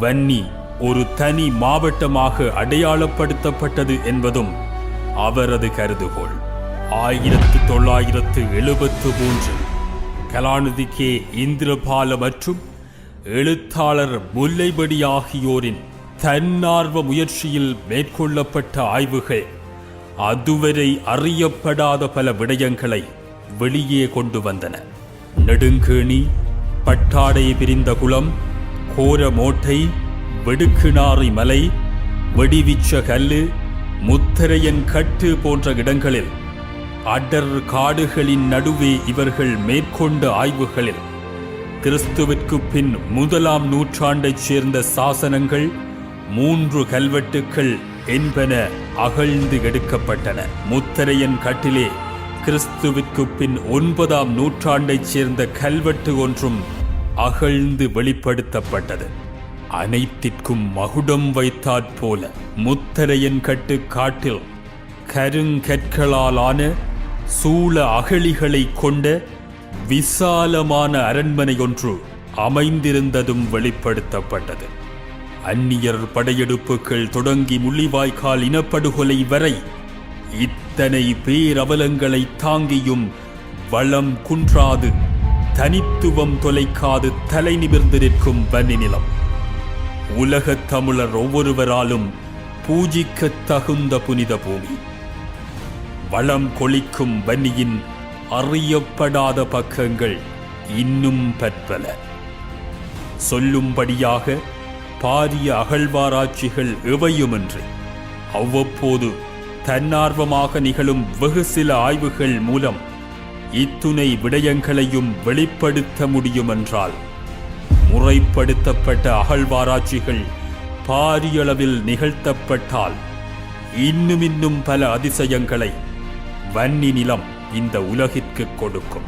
வன்னி ஒரு தனி மாவட்டமாக அடையாளப்படுத்தப்பட்டது என்பதும் அவரது கருதுகோள். ஆயிரத்து தொள்ளாயிரத்து எழுபத்து மூன்று. கலாநிதி கே இந்திரபால மற்றும் எழுத்தாளர் முல்லைபடி ஆகியோரின் தன்னார்வ முயற்சியில் மேற்கொள்ளப்பட்ட ஆய்வுகள் அதுவரை அறியப்படாத பல விடயங்களை வெளியே கொண்டு வந்தன. நெடுங்கேணி பட்டாடை பிரிந்த குளம் கோரமோட்டை வெடுக்குநாறை மலை வெடிவிச்ச கல்லு முத்தரையன் கட்டு போன்ற இடங்களில் அடர் காடுகளின் நடுவே இவர்கள் மேற்கொண்ட ஆய்வுகளில் கிறிஸ்துவிற்கு பின் முதலாம் நூற்றாண்டைச் சேர்ந்த சாசனங்கள் மூன்று கல்வெட்டுக்கள் என்பன அகழ்ந்து எடுக்கப்பட்டன. முத்தரையன் கட்டிலே கிறிஸ்துவிற்கு பின் ஒன்பதாம் நூற்றாண்டைச் சேர்ந்த கல்வெட்டு ஒன்றும் அகழ்ந்து வெளிப்படுத்தப்பட்டது. அனைத்திற்கும் மகுடம் வைத்தாற் போல முத்தரையன் கட்டு காட்டில் கருங்கற்களாலான சூழ அகழிகளை கொண்ட விசாலமான அரண்மனை ஒன்று அமைந்திருந்ததும் வெளிப்படுத்தப்பட்டது. அந்நியர் படையெடுப்புகள் தொடங்கி முள்ளிவாய்க்கால் இனப்படுகொலை வரை இத்தனை பேரவலங்களை தாங்கியும் வளம் குன்றாது. தனித்துவம் தொலைக்காது தலை நிமிர்ந்து நிற்கும் வன்னி நிலம். உலகத் தமிழர் ஒவ்வொருவராலும் பூஜிக்க தகுந்த புனித பூமி. வளம் கொளிக்கும் வன்னியின் அறியப்படாத பக்கங்கள் இன்னும் பற்பல. சொல்லும்படியாக பாரிய அகழ்வாராய்ச்சிகள் எவையுமின்றி அவ்வப்போது தன்னார்வமாக நிகழும் வெகு சில ஆய்வுகள் மூலம் இத்துணை விடயங்களையும் வெளிப்படுத்த முடியுமென்றால் முறைப்படுத்தப்பட்ட அகழ்வாராய்ச்சிகள் பாரியளவில் நிகழ்த்தப்பட்டால் இன்னும் இன்னும் பல அதிசயங்களை வன்னி நிலம் இந்த உலகிற்கு கொடுக்கும்.